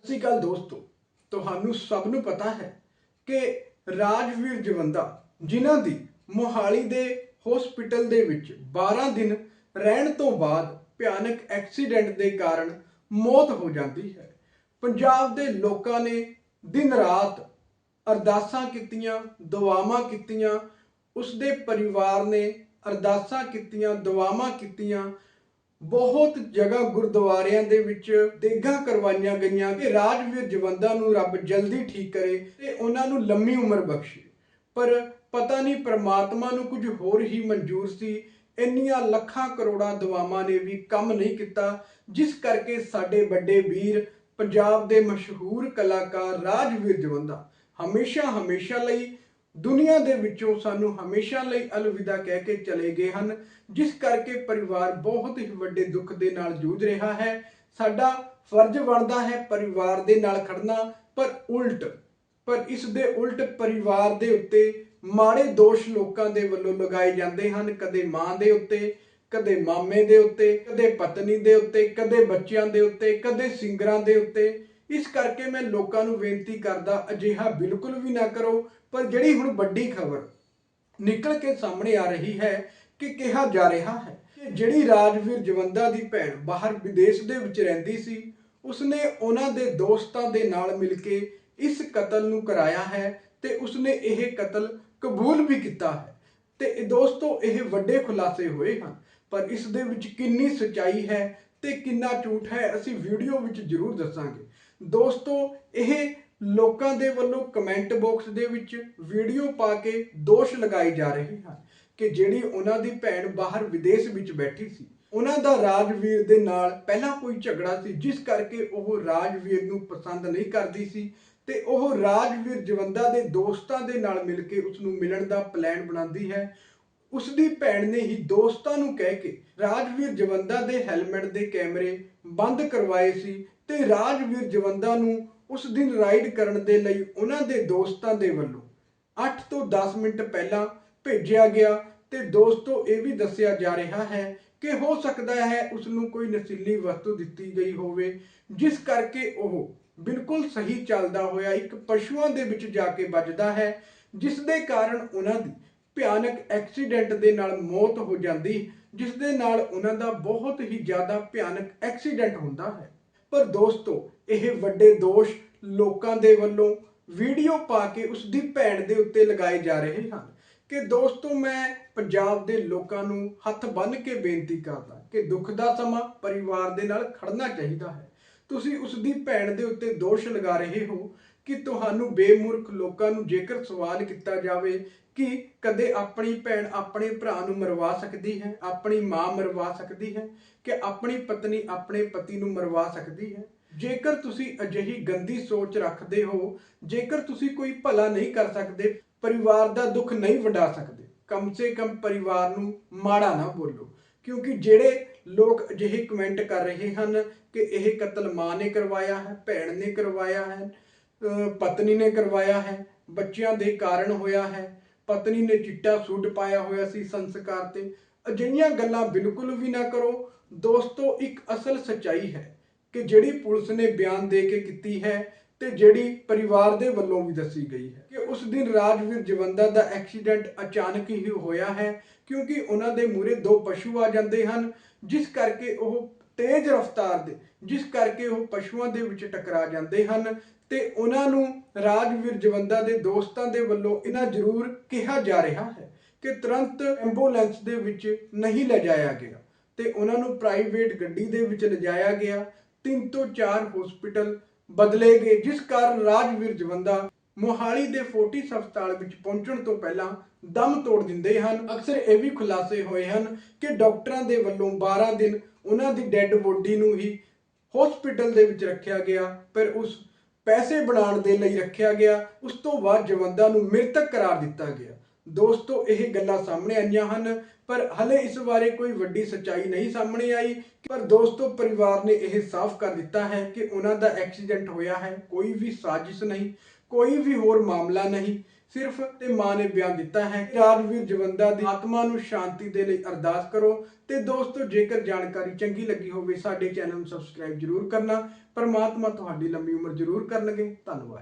ਸਤਿ ਸ਼੍ਰੀ ਅਕਾਲ ਦੋਸਤੋ। ਤੁਹਾਨੂੰ ਸਭ ਨੂੰ ਪਤਾ ਹੈ ਕਿ ਰਾਜਵੀਰ ਜਵੰਦਾ, ਜਿਨ੍ਹਾਂ ਦੀ ਮੋਹਾਲੀ ਦੇ ਹਸਪੀਟਲ ਦੇ ਵਿੱਚ 12 ਦਿਨ ਰਹਿਣ ਤੋਂ ਬਾਅਦ ਭਿਆਨਕ ਐਕਸੀਡੈਂਟ ਦੇ ਕਾਰਨ ਮੌਤ ਹੋ ਜਾਂਦੀ ਹੈ। ਪੰਜਾਬ ਦੇ ਲੋਕਾਂ ਨੇ ਦਿਨ ਰਾਤ ਅਰਦਾਸਾਂ ਕੀਤੀਆਂ, ਦੁਆਵਾਂ ਕੀਤੀਆਂ ਉਸ ਦੇ ਪਰਿਵਾਰ ਨੇ ਅਰਦਾਸਾਂ ਕੀਤੀਆਂ, ਦੁਆਵਾਂ ਕੀਤੀਆਂ ਬਹੁਤ ਜਗ੍ਹਾ ਗੁਰਦੁਆਰਿਆਂ ਦੇ ਵਿੱਚ ਦੇਗਾਂ ਕਰਵਾਈਆਂ ਗਈਆਂ ਕਿ ਰਾਜਵੀਰ ਜਵੰਦਾ ਨੂੰ ਰੱਬ ਜਲਦੀ ਠੀਕ ਕਰੇ ਤੇ ਉਹਨਾਂ ਨੂੰ ਲੰਮੀ ਉਮਰ ਬਖਸ਼ੇ। ਪਰ ਪਤਾ ਨਹੀਂ ਪ੍ਰਮਾਤਮਾ ਨੂੰ ਕੁਝ ਹੋਰ ਹੀ ਮਨਜ਼ੂਰ ਸੀ। ਇੰਨੀਆਂ ਲੱਖਾਂ ਕਰੋੜਾਂ ਦੁਆਵਾਂ ਨੇ ਵੀ ਕੰਮ ਨਹੀਂ ਕੀਤਾ, ਜਿਸ ਕਰਕੇ ਸਾਡੇ ਵੱਡੇ ਵੀਰ ਪੰਜਾਬ ਦੇ ਮਸ਼ਹੂਰ ਕਲਾਕਾਰ ਰਾਜਵੀਰ ਜਵੰਦਾ ਹਮੇਸ਼ਾ ਹਮੇਸ਼ਾ ਲਈ ਦੁਨੀਆ ਦੇ ਵਿੱਚੋਂ ਸਾਨੂੰ ਹਮੇਸ਼ਾ ਲਈ ਅਲਵਿਦਾ ਕਹਿ ਕੇ ਚਲੇ ਗਏ ਹਨ, ਜਿਸ ਕਰਕੇ ਪਰਿਵਾਰ ਬਹੁਤ ਹੀ ਵੱਡੇ ਦੁੱਖ ਦੇ ਨਾਲ ਜੂਝ ਰਿਹਾ ਹੈ। ਸਾਡਾ ਫਰਜ਼ ਬਣਦਾ ਹੈ ਪਰਿਵਾਰ ਦੇ ਨਾਲ ਖੜਨਾ, ਪਰ ਉਲਟ, ਪਰ ਇਸ ਦੇ ਉਲਟ ਪਰਿਵਾਰ ਦੇ ਉੱਤੇ ਮਾੜੇ ਦੋਸ਼ ਲੋਕਾਂ ਦੇ ਵੱਲੋਂ ਲਗਾਏ ਜਾਂਦੇ ਹਨ, ਕਦੇ ਮਾਂ ਦੇ ਉੱਤੇ, ਕਦੇ ਮਾਮੇ ਦੇ ਉੱਤੇ, ਕਦੇ ਪਤਨੀ ਦੇ ਉੱਤੇ, ਕਦੇ ਬੱਚਿਆਂ ਦੇ ਉੱਤੇ, ਕਦੇ ਸਿੰਗਰਾਂ ਦੇ ਉੱਤੇ। ਇਸ ਕਰਕੇ ਮੈਂ ਲੋਕਾਂ ਨੂੰ ਬੇਨਤੀ ਕਰਦਾ, ਅਜਿਹਾ ਬਿਲਕੁਲ ਵੀ ਨਾ ਕਰੋ, ਪਰ ਜਿਹੜੀ ਹੁਣ ਵੱਡੀ ਖਬਰ ਨਿਕਲ ਕੇ ਸਾਹਮਣੇ ਆ ਰਹੀ ਹੈ ਕਿ ਕਿਹਾ ਜਾ ਰਿਹਾ ਹੈ ਕਿ ਜਿਹੜੀ ਰਾਜਵੀਰ ਜਵੰਦਾ ਦੀ ਭੈਣ ਬਾਹਰ ਵਿਦੇਸ਼ ਦੇ ਵਿੱਚ ਰਹਿੰਦੀ ਸੀ, ਉਸਨੇ ਉਹਨਾਂ ਦੇ ਦੋਸਤਾਂ ਦੇ ਨਾਲ ਮਿਲ ਕੇ ਇਸ ਕਤਲ ਨੂੰ ਕਰਾਇਆ ਹੈ ਤੇ ਉਸਨੇ ਇਹ ਕਤਲ ਕਬੂਲ ਵੀ ਕੀਤਾ ਹੈ। ਤੇ ਦੋਸਤੋ, ਇਹ ਵੱਡੇ ਖੁਲਾਸੇ ਹੋਏ ਹਨ, ਪਰ ਇਸ ਦੇ ਵਿੱਚ ਕਿੰਨੀ ਸਚਾਈ ਹੈ ਤੇ ਕਿੰਨਾ ਝੂਠ ਹੈ, ਅਸੀਂ ਵੀਡੀਓ ਵਿੱਚ ਜ਼ਰੂਰ ਦੱਸਾਂਗੇ। ਦੋਸਤੋ, ਇਹ ਲੋਕਾਂ ਦੇ ਵੱਲੋਂ ਕਮੈਂਟ ਬਾਕਸ ਦੇ ਵਿੱਚ ਵੀਡੀਓ ਪਾ ਕੇ ਦੋਸ਼ ਲਗਾਏ ਜਾ ਰਹੇ ਹਨ ਕਿ ਜਿਹੜੀ ਉਹਨਾਂ ਦੀ ਭੈਣ ਬਾਹਰ ਵਿਦੇਸ਼ ਵਿੱਚ ਬੈਠੀ ਸੀ, ਉਹਨਾਂ ਦਾ ਰਾਜਵੀਰ ਦੇ ਨਾਲ ਪਹਿਲਾਂ ਕੋਈ ਝਗੜਾ ਸੀ, ਜਿਸ ਕਰਕੇ ਉਹ ਰਾਜਵੀਰ ਨੂੰ ਪਸੰਦ ਨਹੀਂ ਕਰਦੀ ਸੀ ਤੇ ਉਹ ਰਾਜਵੀਰ ਜਵੰਦਾ ਦੇ ਦੋਸਤਾਂ ਦੇ ਨਾਲ ਮਿਲ ਕੇ ਉਸ ਨੂੰ ਮਿਲਣ ਦਾ ਪਲਾਨ ਬਣਾਉਂਦੀ ਹੈ। ਉਸ ਦੀ ਭੈਣ ਨੇ ਹੀ ਦੋਸਤਾਂ ਨੂੰ ਕਹਿ ਕੇ ਰਾਜਵੀਰ ਜਵੰਦਾ ਦੇ ਹੈਲਮਟ ਦੇ ਕੈਮਰੇ ਬੰਦ ਕਰਵਾਏ ਸੀ ਤੇ ਰਾਜਵੀਰ ਜਵੰਦਾ ਨੂੰ ਉਸ ਦਿਨ ਰਾਈਡ ਕਰਨ ਦੇ ਲਈ ਉਹਨਾਂ ਦੇ ਦੋਸਤਾਂ ਦੇ ਵੱਲੋਂ 8 ਤੋਂ 10 ਮਿੰਟ ਪਹਿਲਾਂ ਭੇਜਿਆ ਗਿਆ ਤੇ ਦੋਸਤੋ, ਇਹ ਵੀ ਦੱਸਿਆ ਜਾ ਰਿਹਾ ਹੈ ਕਿ ਹੋ ਸਕਦਾ ਹੈ ਉਸ ਨੂੰ ਕੋਈ ਨਸ਼ੀਲੀ ਵਸਤੂ ਦਿੱਤੀ ਗਈ ਹੋਵੇ, ਜਿਸ ਕਰਕੇ ਉਹ ਬਿਲਕੁਲ ਸਹੀ ਚੱਲਦਾ ਹੋਇਆ ਇੱਕ ਪਸ਼ੂਆਂ ਦੇ ਵਿੱਚ ਜਾ ਕੇ ਵੱਜਦਾ ਹੈ, ਜਿਸ ਦੇ ਕਾਰਨ ਉਹਨਾਂ ਦੀ ਭਿਆਨਕ ਐਕਸੀਡੈਂਟ ਦੇ ਨਾਲ ਮੌਤ ਹੋ ਜਾਂਦੀ, ਜਿਸ ਦੇ ਨਾਲ ਉਹਨਾਂ ਦਾ ਬਹੁਤ ਹੀ ਜ਼ਿਆਦਾ ਭਿਆਨਕ ਐਕਸੀਡੈਂਟ ਹੁੰਦਾ ਹੈ। ਪਰ ਦੋਸਤੋ, ਇਹ ਵੱਡੇ ਦੋਸ਼ ਲੋਕਾਂ ਦੇ ਵੱਲੋਂ ਵੀਡੀਓ ਪਾ ਕੇ ਉਸ ਦੀ ਭੈਣ ਦੇ ਉੱਤੇ ਲਗਾਏ ਜਾ ਰਹੇ ਹਨ। ਕਿ ਦੋਸਤੋ, ਮੈਂ ਪੰਜਾਬ ਦੇ ਲੋਕਾਂ ਨੂੰ ਹੱਥ ਬੰਨ੍ਹ ਕੇ ਬੇਨਤੀ ਕਰਦਾ ਕਿ ਦੁੱਖ ਦਾ ਸਮਾਂ ਪਰਿਵਾਰ ਦੇ ਨਾਲ ਖੜਨਾ ਚਾਹੀਦਾ ਹੈ। ਤੁਸੀਂ ਉਸ ਦੀ ਭੈਣ ਦੇ ਉੱਤੇ ਦੋਸ਼ ਲਗਾ ਰਹੇ ਹੋ ਕਿ ਤੁਹਾਨੂੰ ਬੇਮੁਰਖ ਲੋਕਾਂ ਨੂੰ ਜੇਕਰ ਸਵਾਲ ਕੀਤਾ ਜਾਵੇ ਕਿ ਕਦੇ ਆਪਣੀ ਭੈਣ ਆਪਣੇ ਭਰਾ ਨੂੰ ਮਰਵਾ ਸਕਦੀ ਹੈ, ਆਪਣੀ ਮਾਂ ਮਰਵਾ ਸਕਦੀ ਹੈ ਕਿ ਆਪਣੀ ਪਤਨੀ ਆਪਣੇ ਪਤੀ ਨੂੰ ਮਰਵਾ ਸਕਦੀ ਹੈ? ਜੇਕਰ ਤੁਸੀਂ ਅਜਿਹੀ ਗੰਦੀ ਸੋਚ ਰੱਖਦੇ ਹੋ, ਜੇਕਰ ਤੁਸੀਂ ਕੋਈ ਭਲਾ ਨਹੀਂ ਕਰ ਸਕਦੇ, ਪਰਿਵਾਰ ਦਾ ਦੁੱਖ ਨਹੀਂ ਵੰਡਾ ਸਕਦੇ, ਕਮ ਸੇ ਕਮ ਪਰਿਵਾਰ ਨੂੰ ਮਾੜਾ ਨਾ ਬੋਲੋ। ਕਿਉਂਕਿ ਜਿਹੜੇ ਲੋਕ ਅਜਿਹੇ ਕਮੈਂਟ ਕਰ ਰਹੇ ਹਨ ਕਿ ਇਹ ਕਤਲ ਮਾਂ ਨੇ ਕਰਵਾਇਆ ਹੈ, ਭੈਣ ਨੇ ਕਰਵਾਇਆ ਹੈ ਪਤਨੀ ਨੇ ਕਰਵਾਇਆ ਹੈ, ਬੱਚਿਆਂ ਦੇ ਕਾਰਨ ਹੋਇਆ ਹੈ। ਪਤਨੀ ਨੇ ਚਿੱਟਾ ਸੂਟ ਪਾਇਆ ਹੋਇਆ ਸੀ ਸੰਸਕਾਰ ਤੇ। ਅਜਿਹੀਆਂ ਗੱਲਾਂ ਬਿਲਕੁਲ ਵੀ ਨਾ ਕਰੋ। ਦੋਸਤੋ, ਇੱਕ ਅਸਲ ਸਚਾਈ ਹੈ ਕਿ ਜਿਹੜੀ ਪੁਲਿਸ ਨੇ ਬਿਆਨ ਦੇ ਕੇ ਕੀਤੀ ਹੈ ਤੇ ਜਿਹੜੀ ਪਰਿਵਾਰ ਦੇ ਵੱਲੋਂ ਵੀ ਦੱਸੀ ਗਈ ਹੈ ਕਿ ਉਸ ਦਿਨ ਰਾਜਵੀਰ ਜਵੰਦਾ ਦਾ ਐਕਸੀਡੈਂਟ ਅਚਾਨਕ ਹੀ ਹੋਇਆ ਹੈ ਕਿਉਂਕਿ ਉਹਨਾਂ ਦੇ ਮੂਰੇ ਦੋ ਪਸ਼ੂ ਆ ਜਾਂਦੇ ਹਨ, ਜਿਸ ਕਰਕੇ ਉਹ ਤੇਜ਼ ਰਫ਼ਤਾਰ ਦੇ, ਜਿਸ ਕਰਕੇ ਉਹ ਪਸ਼ੂਆਂ ਦੇ ਵਿੱਚ ਟਕਰਾ ਜਾਂਦੇ ਹਨ ਤੇ ਉਹਨਾਂ ਨੂੰ ਰਾਜਵੀਰ ਜਵੰਦਾ ਦੇ ਦੋਸਤਾਂ ਦੇ ਵੱਲੋਂ ਇਹਨਾਂ ਜ਼ਰੂਰ ਕਿਹਾ ਜਾ ਰਿਹਾ ਹੈ ਕਿ ਤੁਰੰਤ ਐਂਬੂਲੈਂਸ ਦੇ ਵਿੱਚ ਨਹੀਂ ਲਿਜਾਇਆ ਗਿਆ ਤੇ ਉਹਨਾਂ ਨੂੰ ਪ੍ਰਾਈਵੇਟ ਗੱਡੀ ਦੇ ਵਿੱਚ ਲਿਜਾਇਆ ਗਿਆ। ਤਿੰਨ ਤੋਂ ਚਾਰ ਹਸਪੀਟਲ ਬਦਲੇ ਗਏ, ਜਿਸ ਕਾਰਨ ਰਾਜਵੀਰ ਜਵੰਦਾ ਮੋਹਾਲੀ ਦੇ ਫੋਰਟਿਸ ਹਸਪਤਾਲ ਵਿੱਚ ਪਹੁੰਚਣ ਤੋਂ ਪਹਿਲਾਂ ਦਮ ਤੋੜ ਦਿੰਦੇ ਹਨ। ਅਕਸਰ ਇਹ ਵੀ ਖੁਲਾਸੇ ਹੋਏ ਹਨ ਕਿ ਡਾਕਟਰਾਂ ਦੇ ਵੱਲੋਂ 12 ਦਿਨ ਉਹਨਾਂ ਦੀ ਡੈੱਡ ਬੋਡੀ ਨੂੰ ਹੀ ਹਸਪੀਟਲ ਦੇ ਵਿੱਚ ਰੱਖਿਆ ਗਿਆ, ਪਰ ਉਸ ਪੈਸੇ ਬਣਾਉਣ ਦੇ ਲਈ ਰੱਖਿਆ ਗਿਆ। ਉਸ ਤੋਂ ਬਾਅਦ ਜਵੰਦਾ ਨੂੰ ਮ੍ਰਿਤਕ ਕਰਾਰ ਦਿੱਤਾ ਗਿਆ। ਦੋਸਤੋ, ਇਹ ਗੱਲਾਂ ਸਾਹਮਣੇ ਆਈਆਂ ਹਨ, ਪਰ ਹਲੇ ਇਸ ਬਾਰੇ ਕੋਈ ਵੱਡੀ ਸੱਚਾਈ ਨਹੀਂ ਸਾਹਮਣੇ ਆਈ। ਪਰ ਦੋਸਤੋ, ਪਰਿਵਾਰ ਨੇ ਇਹ ਸਾਫ਼ ਕਰ ਦਿੱਤਾ ਹੈ ਕਿ ਉਹਨਾਂ ਦਾ ਐਕਸੀਡੈਂਟ ਹੋਇਆ ਹੈ, ਕੋਈ ਵੀ ਸਾਜ਼ਿਸ਼ ਨਹੀਂ। ਕੋਈ ਵੀ ਹੋਰ ਮਾਮਲਾ ਨਹੀਂ। ਸਿਰਫ ਤੇ ਮਾਂ ਨੇ ਬਿਆਨ ਦਿੱਤਾ ਹੈ ਕਿ ਰਾਜਵੀਰ ਜਵੰਦਾ ਦੀ ਆਤਮਾ ਨੂੰ ਸ਼ਾਂਤੀ ਦੇ ਲਈ ਅਰਦਾਸ ਕਰੋ ਤੇ ਦੋਸਤੋ, ਜੇਕਰ ਜਾਣਕਾਰੀ ਚੰਗੀ ਲੱਗੀ ਹੋਵੇ, ਸਾਡੇ ਚੈਨਲ ਨੂੰ ਸਬਸਕ੍ਰਾਈਬ ਜਰੂਰ ਕਰਨਾ। ਪਰਮਾਤਮਾ ਤੁਹਾਡੀ ਲੰਮੀ ਉਮਰ ਜਰੂਰ ਕਰਨਗੇ। ਧੰਨਵਾਦ।